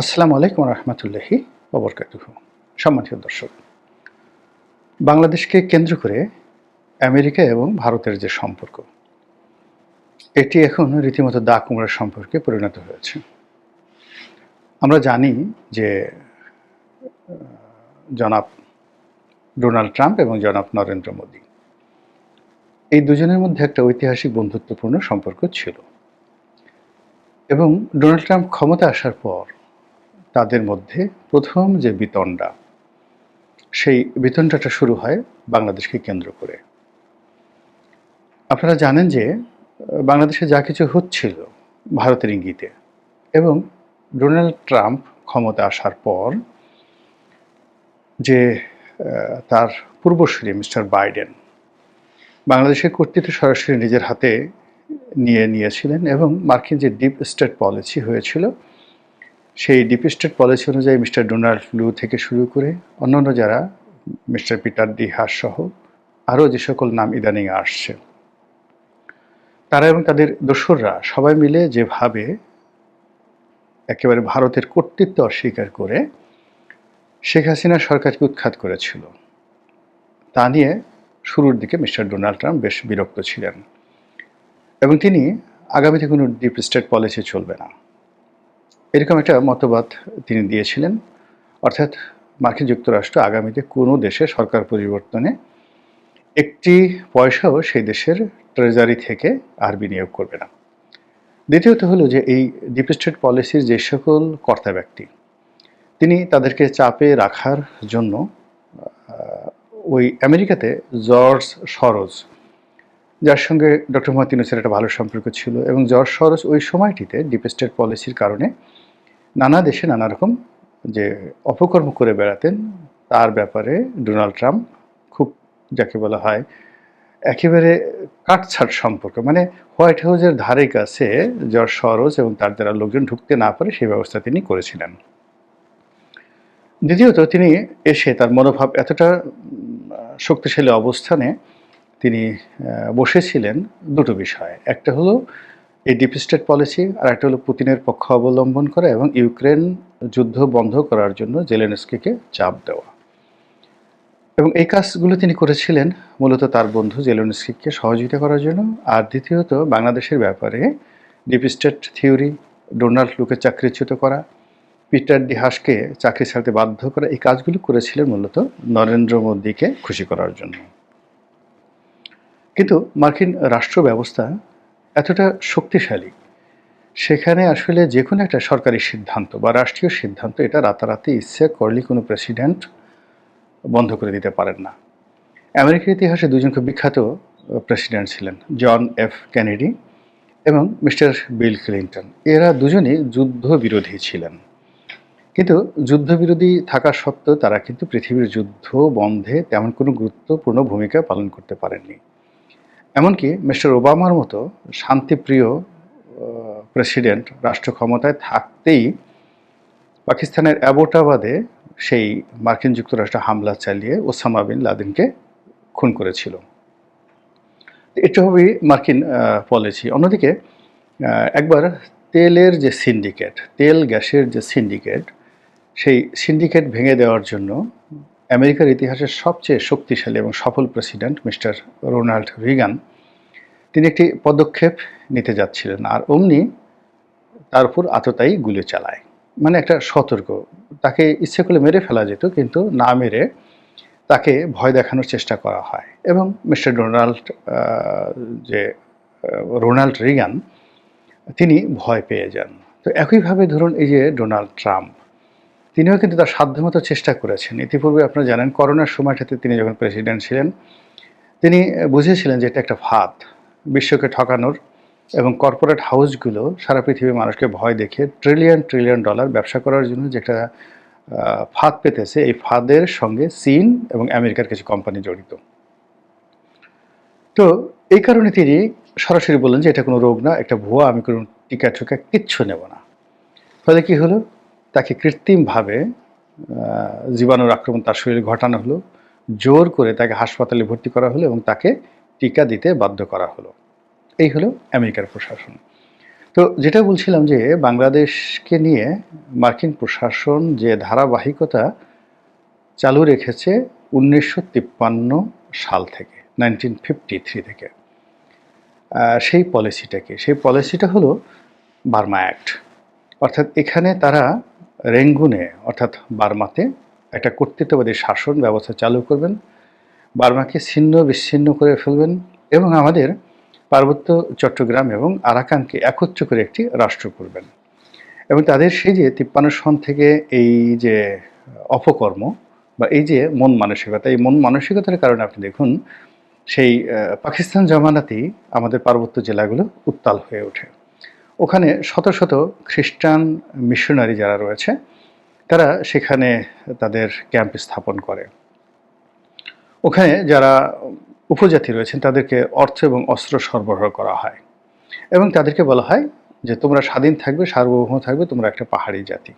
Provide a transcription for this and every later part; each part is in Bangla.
আসসালামু আলাইকুম রহমতুল্লাহি অবরকাতুহ সম্মানিত দর্শক, বাংলাদেশকে কেন্দ্র করে আমেরিকা এবং ভারতের যে সম্পর্ক, এটি এখন রীতিমতো দা কুমড়ার সম্পর্কে পরিণত হয়েছে। আমরা জানি যে জনাব ডোনাল্ড ট্রাম্প এবং জনাব নরেন্দ্র মোদী, এই দুজনের মধ্যে একটা ঐতিহাসিক বন্ধুত্বপূর্ণ সম্পর্ক ছিল। এবং ডোনাল্ড ট্রাম্প ক্ষমতা আসার পর তাদের মধ্যে প্রথম যে বিতণ্ডা, সেই বিতণ্ডাটা শুরু হয় বাংলাদেশকে কেন্দ্র করে। আপনারা জানেন যে বাংলাদেশে যা কিছু হচ্ছিল ভারতের ইঙ্গিতে এবং ডোনাল্ড ট্রাম্প ক্ষমতা আসার পর যে তার পূর্বসূরি মিস্টার বাইডেন বাংলাদেশের কর্তৃত্ব সরাসরি নিজের হাতে নিয়ে নিয়েছিলেন এবং মার্কিন যে ডিপ স্টেট পলিসি হয়েছিল সেই ডিপ স্টেট পলিসি অনুযায়ী মিস্টার ডোনাল্ড লু থেকে শুরু করে অন্যান্য যারা মিস্টার পিটার ডি হাস সহ আরও যে সকল নাম ইদানিং আসছে, তারা এবং তাদের দোসররা সবাই মিলে যেভাবে একেবারে ভারতের কর্তৃত্ব অস্বীকার করে শেখ হাসিনা সরকারকে উৎখাত করেছিল, তা নিয়ে শুরুর দিকে মিস্টার ডোনাল্ড ট্রাম্প বেশ বিরক্ত ছিলেন এবং তিনি আগামীতে কোনো ডিপ স্টেট পলিসি চলবে না। এরকম একটা মতবাদ তিনি দিয়েছিলেন। অর্থাৎ মার্কিন যুক্তরাষ্ট্র আগামীতে কোনো দেশে সরকার পরিবর্তনে একটি পয়সাও সেই দেশের ট্রেজারি থেকে আর বিনিয়োগ করবে না। দ্বিতীয়ত হলো যে এই ডিপ স্টেট পলিসির যে সকল কর্তা ব্যক্তি, তিনি তাদেরকে চাপে রাখার জন্য ওই আমেরিকাতে জর্জ সরোজ যার সঙ্গে ডক্টর মোহাম্মদ ইউনুসের একটা ভালো সম্পর্ক ছিল এবং জর্জ সরোজ ওই সময়টিতে ডিপ স্টেট পলিসির কারণে নানা দেশে নানা রকম যে অপকর্ম করে বেড়াতেন, তার ব্যাপারে ডোনাল্ড ট্রাম্প খুব যাকে বলা হয় একেবারে কাটছাট সম্পর্ক। মানে হোয়াইট হাউসের ধারে কাছে জর্জ সরোজ এবং তার দ্বারা লোকজন ঢুকতে না পারে সেই ব্যবস্থা তিনি করেছিলেন। দ্বিতীয়ত তিনি এসে তার মনোভাব এতটা শক্তিশালী অবস্থানে তিনি বসেছিলেন দুটো বিষয়। একটা হলো এই ডিপ স্টেট পলিসি আর একটা হলো পুতিনের পক্ষ অবলম্বন করা এবং ইউক্রেন যুদ্ধ বন্ধ করার জন্য জেলেনস্কিকে চাপ দেওয়া। এবং এই কাজগুলো তিনি করেছিলেন মূলত তার বন্ধু জেলেনস্কিকে সহযোগিতা করার জন্য। আর দ্বিতীয়ত, বাংলাদেশের ব্যাপারে ডিপ স্টেট থিওরি ডোনাল্ড লুকে চাকরিচ্যুত করা, পিটার ডি হাসকে চাকরি ছাড়তে বাধ্য করা, এই কাজগুলো করেছিলেন মূলত নরেন্দ্র মোদীকে খুশি করার জন্য। কিন্তু মার্কিন রাষ্ট্র ব্যবস্থা এতটা শক্তিশালী। সেখানে আসলে যে কোনো একটা সরকারি সিদ্ধান্ত বা রাষ্ট্রীয় সিদ্ধান্ত এটা রাতারাতি ইচ্ছে করলে কোনো প্রেসিডেন্ট বন্ধ করে দিতে পারেন না। আমেরিকার ইতিহাসে দুজন খুব বিখ্যাত প্রেসিডেন্ট ছিলেন, জন এফ কেনেডি এবং মিস্টার বিল ক্লিন্টন। এরা দুজনই যুদ্ধবিরোধী ছিলেন। কিন্তু যুদ্ধবিরোধী থাকা সত্ত্বেও তারা কিন্তু পৃথিবীর যুদ্ধ বন্ধে তেমন কোনো গুরুত্বপূর্ণ ভূমিকা পালন করতে পারেননি। এমনকি মিস্টার ওবামার মতো শান্তিপ্রিয় প্রেসিডেন্ট রাষ্ট্র ক্ষমতায় থাকতেই পাকিস্তানের অ্যাবোটাবাদে সেই মার্কিন যুক্তরাষ্ট্র হামলা চালিয়ে ওসামা বিন লাদেনকে খুন করেছিল। এটা হবে মার্কিন পলিসি অন্যদিকে একবার তেলের যে সিন্ডিকেট তেল গ্যাসের যে সিন্ডিকেট সেই সিন্ডিকেট ভেঙে দেওয়ার জন্য আমেরিকার ইতিহাসের সবচেয়ে শক্তিশালী এবং সফল প্রেসিডেন্ট মিস্টার রোনাল্ড রিগান। তিনি একটি পদক্ষেপ নিতে যাচ্ছিলেন আর অমনি তার উপর আততায়ী গুলি চালায়। মানে একটা সতর্ক। তাকে ইচ্ছে করলে মেরে ফেলা যেত, কিন্তু না মেরে তাকে ভয় দেখানোর চেষ্টা করা হয় এবং মিস্টার ডোনাল্ড যে রোনাল্ড রিগান, তিনি ভয় পেয়ে যান। তো একইভাবে ধরুন এই যে ডোনাল্ড ট্রাম্প তিনিও কিন্তু তার সাধ্যমতো চেষ্টা করেছেন। ইতিপূর্বে আপনারা জানেন, করোনার সময়টাতে তিনি যখন প্রেসিডেন্ট ছিলেন, তিনি বুঝেছিলেন যে এটা একটা ফাঁদ। বিশ্বকে ঠকানোর এবং কর্পোরেট হাউসগুলো সারা পৃথিবীর মানুষকে ভয় দেখে ট্রিলিয়ন ট্রিলিয়ন ডলার ব্যবসা করার জন্য যে একটা ফাঁদ পেতেছে, এই ফাঁদের সঙ্গে চীন এবং আমেরিকার কিছু কোম্পানি জড়িত। তো এই কারণে তিনি সরাসরি বললেন যে এটা কোনো রোগ না, একটা ভুয়া আমি কোনো টিকা ঠুকা কিচ্ছু নেব না। ফলে কি হলো? তাকে কৃত্রিমভাবে জীবাণুর আক্রমণ তার শরীরে ঘটানো হলো, জোর করে তাকে হাসপাতালে ভর্তি করা হলো এবং তাকে টিকা দিতে বাধ্য করা হলো। এই হলো আমেরিকার প্রশাসন। তো যেটা বলছিলাম যে বাংলাদেশকে নিয়ে মার্কিন প্রশাসন যে ধারাবাহিকতা চালু রেখেছে উনিশশো তিপ্পান্ন সাল থেকে, নাইনটিন থেকে সেই পলিসিটাকে। সেই পলিসিটা হলো বার্মা অ্যাক্ট। অর্থাৎ এখানে তারা রেঙ্গুনে, অর্থাৎ বার্মাতে একটা কর্তৃত্ববাদী শাসন ব্যবস্থা চালু করবেন। বার্মাকে ছিন্ন, বিচ্ছিন্ন করে ফেলবেন এবং আমাদের পার্বত্য চট্টগ্রাম এবং আরাকানকে একত্র করে একটি রাষ্ট্র করবেন। এবং তাদের সেই যে তিপ্পান্ন সন থেকে এই যে অপকর্ম বা এই যে মন মানসিকতা, এই মন মানসিকতার কারণে আপনি দেখুন, সেই পাকিস্তান জামানাতেই আমাদের পার্বত্য জেলাগুলো উত্তাল হয়ে ওঠে। ওখানে শত শত খ্রিস্টান মিশনারি যারা রয়েছে, তারা সেখানে তাদের ক্যাম্প স্থাপন করে। ওখানে যারা উপজাতি রয়েছেন, তাদেরকে অর্থ এবং অস্ত্র সরবরাহ করা হয় এবং তাদেরকে বলা হয় যে, তোমরা স্বাধীন থাকবে, সার্বভৌম থাকবে, তোমরা একটা পাহাড়ি জাতি।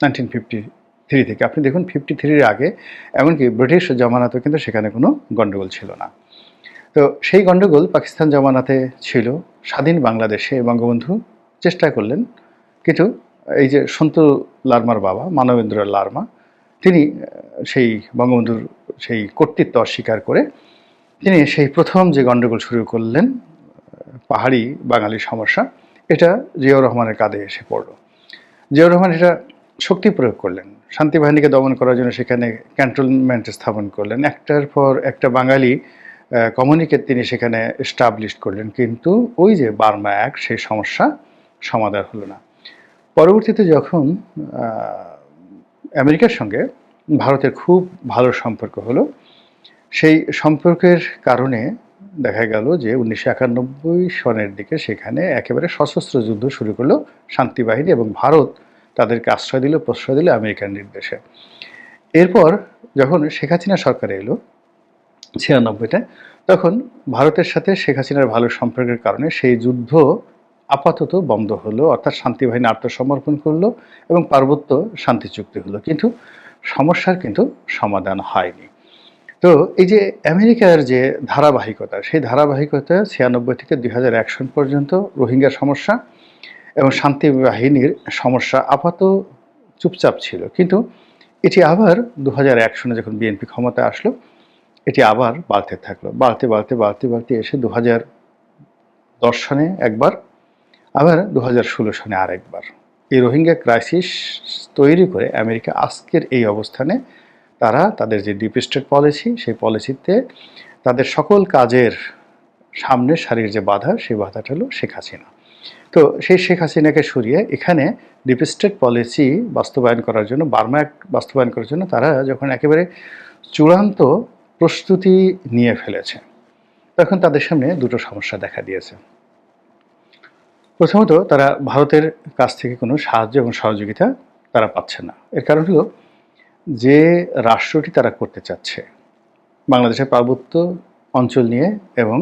নাইনটিন ফিফটি থ্রি থেকে। আপনি দেখুন, ফিফটি থ্রির আগে এমনকি ব্রিটিশ জামানাতেও কিন্তু সেখানে কোনো গণ্ডগোল ছিল না। তো সেই গণ্ডগোল পাকিস্তান জামানাতে ছিল, স্বাধীন বাংলাদেশে। বঙ্গবন্ধু চেষ্টা করলেন। কিন্তু এই যে সন্তু লার্মার বাবা, মানবেন্দ্র লার্মা, তিনি সেই বঙ্গবন্ধুর সেই কর্তৃত্ব অস্বীকার করে তিনি সেই প্রথম যে গণ্ডগোল শুরু করলেন পাহাড়ি বাঙালি সমস্যা, এটা জিয়াউর রহমানের কাঁধে এসে পড়ল। জিয়াউর রহমান এটা শক্তি প্রয়োগ করলেন, শান্তি বাহিনীকে দমন করার জন্য সেখানে ক্যান্টনমেন্ট স্থাপন করলেন। একটার পর একটা বাঙালি কমিউনিকেট তিনি সেখানে এস্টাবলিশ করলেন। কিন্তু ওই যে বার্মা অ্যাক্ট সেই সমস্যা সমাধান হলো না। পরবর্তীতে যখন আমেরিকার সঙ্গে ভারতের খুব ভালো সম্পর্ক হলো, সেই সম্পর্কের কারণে দেখা গেল যে উনিশশো একানব্বই সনের দিকে সেখানে একেবারে সশস্ত্র যুদ্ধ শুরু করল শান্তি বাহিনী এবং ভারত তাদেরকে আশ্রয় দিল, প্রশ্রয় দিল আমেরিকার নির্দেশে। এরপর যখন শেখ হাসিনা সরকার এলো ছিয়ানব্বইতে তখন ভারতের সাথে শেখ হাসিনার ভালো সম্পর্কের কারণে সেই যুদ্ধ আপাতত বন্ধ হলো, অর্থাৎ শান্তি বাহিনী আত্মসমর্পণ করল এবং পার্বত্য শান্তি চুক্তি হলো। কিন্তু সমস্যার কিন্তু সমাধান হয়নি। তো এই যে আমেরিকার যে ধারাবাহিকতা, সেই ধারাবাহিকতা ছিয়ানব্বই থেকে দুই হাজার এক সন পর্যন্ত রোহিঙ্গা সমস্যা এবং শান্তি বাহিনীর সমস্যা আপাত চুপচাপ ছিল। কিন্তু এটি আবার দু হাজার এক সনে যখন বিএনপি ক্ষমতায় আসলো, এটি আবার বাড়তে থাকল। বাড়তে বাড়তে বাড়তে বাড়তে এসে দু হাজার দশ সনে একবার আবার দু সনে আরেকবার। এই রোহিঙ্গা ক্রাইসিস তৈরি করে আমেরিকা আজকের এই অবস্থানে তারা তাদের যে ডিপ স্টেট পলিসি সেই পলিসিতে তাদের সকল কাজের সামনের সারির যে বাধা, সেই বাধাটা হলো শেখ হাসিনা। তো সেই শেখ হাসিনাকে সরিয়ে এখানে ডিপ স্টেট পলিসি বাস্তবায়ন করার জন্য, বার্মা বাস্তবায়ন করার জন্য তারা যখন একেবারে চূড়ান্ত প্রস্তুতি নিয়ে ফেলেছে, তখন তাদের সামনে দুটো সমস্যা দেখা দিয়েছে। প্রথমত তারা ভারতের কাছ থেকে কোনো সাহায্য এবং সহযোগিতা তারা পাচ্ছে না। এর কারণ হলো যে রাষ্ট্রটি তারা করতে চাচ্ছে, বাংলাদেশের পার্বত্য অঞ্চল নিয়ে এবং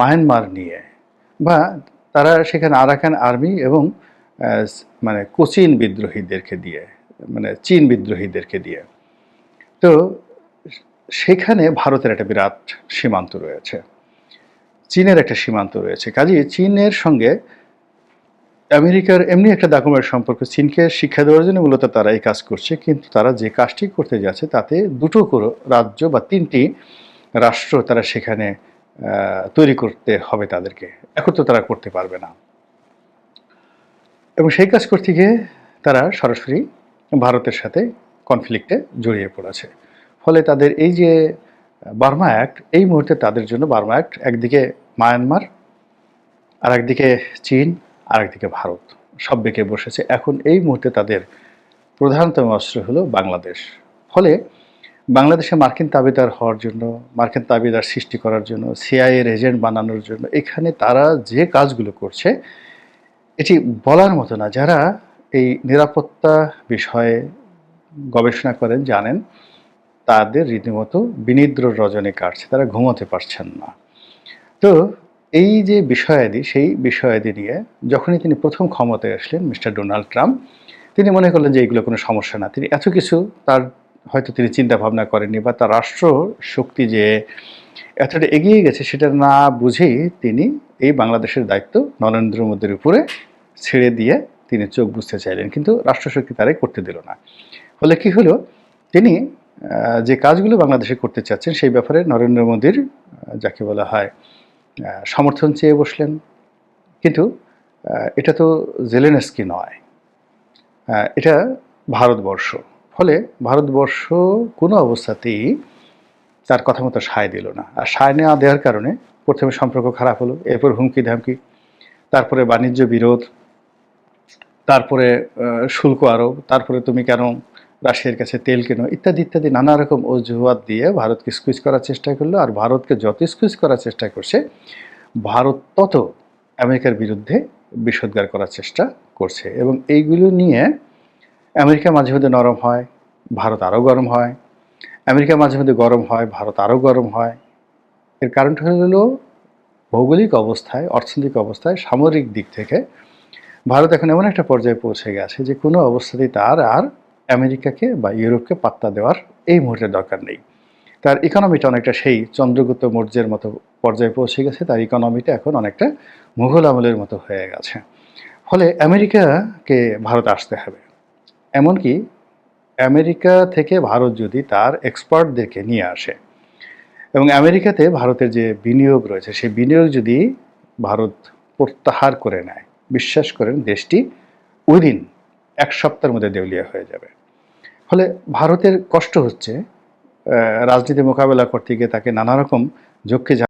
মায়ানমার নিয়ে বা তারা সেখানে আরাকান আর্মি এবং মানে কোচিন বিদ্রোহীদেরকে দিয়ে মানে চীন বিদ্রোহীদেরকে দিয়ে। তো সেখানে ভারতের একটা বিরাট সীমান্ত রয়েছে। চীনের একটা সীমান্ত রয়েছে। কাজে চীনের সঙ্গে আমেরিকার এমনি একটা দাকুমের সম্পর্ক চীনকে শিক্ষা দেওয়ার জন্য মূলত তারা এই কাজ করছে। কিন্তু তারা যে কাজটি করতে যাচ্ছে, তাতে দুটো করে রাজ্য বা তিনটি রাষ্ট্র তারা সেখানে তৈরি করতে হবে তাদেরকে। একত্র তারা করতে পারবে না। এবং সেই কাজ করতে গিয়ে তারা সরাসরি ভারতের সাথে কনফ্লিক্টে জড়িয়ে পড়েছে। ফলে তাদের এই যে বার্মা অ্যাক্ট, এই মুহূর্তে তাদের জন্য বার্মা অ্যাক্ট, একদিকে মায়ানমার আর একদিকে চীন আর একদিকে ভারত। সব বেঁকে বসেছে। এখন এই মুহূর্তে তাদের প্রধানতম অস্ত্র হলো বাংলাদেশ। ফলে বাংলাদেশে মার্কিন তাবিদার হওয়ার জন্য, মার্কিন তাবিদার সৃষ্টি করার জন্য সিআইএর এজেন্ট বানানোর জন্য, এখানে তারা যে কাজগুলো করছে, এটি বলার মতো না। যারা এই নিরাপত্তা বিষয়ে গবেষণা করেন, জানেন তাদের রীতিমতো বিনিদ্র রজনী কাটছে, তারা ঘুমোতে পারছেন না। তো এই যে বিষয়াদি, সেই বিষয়াদি নিয়ে যখনই তিনি প্রথম ক্ষমতায় আসলেন মিস্টার ডোনাল্ড ট্রাম্প, তিনি মনে করলেন যে এগুলো কোনো সমস্যা না। তিনি এত কিছু তার হয়তো তিনি চিন্তা ভাবনা করেননি বা তার রাষ্ট্র শক্তি যে এতটা এগিয়ে গেছে সেটা না বুঝেই তিনি এই বাংলাদেশের দায়িত্ব নরেন্দ্র মোদীর উপরে ছেড়ে দিয়ে তিনি চোখ বুঝতে চাইলেন। কিন্তু রাষ্ট্রশক্তি তারাই করতে দিল না। ফলে কি হলো? তিনি যে কাজগুলো বাংলাদেশে করতে চাচ্ছেন, সেই ব্যাপারে নরেন্দ্র মোদীর যাকে বলা হয় সমর্থন চেয়ে বসলেন। কিন্তু এটা তো জেলেনস্কি নয়। এটা ভারতবর্ষ। ফলে ভারতবর্ষ কোনো অবস্থাতেই তার কথা মতো সায় দিল না। আর সায় না দেওয়ার কারণে প্রথমে সম্পর্ক খারাপ হলো, এরপর হুমকি ধামকি তারপরে বাণিজ্য বিরোধ, তারপরে শুল্ক আরোপ, তারপরে তুমি কেন রাশিয়ার কাছে তেল কেনো, ইত্যাদি ইত্যাদি নানা রকম অজুহাত দিয়ে ভারতকে স্কুইজ করার চেষ্টা করল আর ভারতকে যত স্কুইজ করার চেষ্টা করছে, ভারত তত আমেরিকার বিরুদ্ধে বিষোদ্গার করার চেষ্টা করছে এবং এইগুলো নিয়ে আমেরিকা মাঝে মধ্যে নরম হয়, ভারত আরও গরম হয়, আমেরিকা মাঝে মধ্যে গরম হয়, ভারত আরও গরম হয়। এর কারণটা হলো ভৌগোলিক অবস্থায়, অর্থনৈতিক অবস্থায়, সামরিক দিক থেকে ভারত এখন এমন একটা পর্যায়ে পৌঁছে গেছে যে কোনো অবস্থাতেই তার আর আমেরিকাকে বা ইউরোপকে পাত্তা দেওয়ার এই মুহূর্তে দরকার নেই। তার ইকোনমিটা অনেকটা সেই চন্দ্রগুপ্ত মৌর্যের মতো পর্যায়ে পৌঁছে গেছে, তার ইকোনমিটা এখন অনেকটা মুঘল আমলের মতো হয়ে গেছে। ফলে আমেরিকাকে ভারত আসতে হবে। এমনকি আমেরিকা থেকে ভারত যদি তার এক্সপার্টদেরকে নিয়ে আসে এবং আমেরিকাতে ভারতের যে বিনিয়োগ রয়েছে, সেই বিনিয়োগ যদি ভারত প্রত্যাহার করে নেয়, বিশ্বাস করেন দেশটি উইদিন এক সপ্তাহের মধ্যে দেউলিয়া হয়ে যাবে। ফলে ভারতের কষ্ট হচ্ছে রাজনীতি মোকাবেলা করতে গিয়ে তাকে নানা রকম ঝক্কি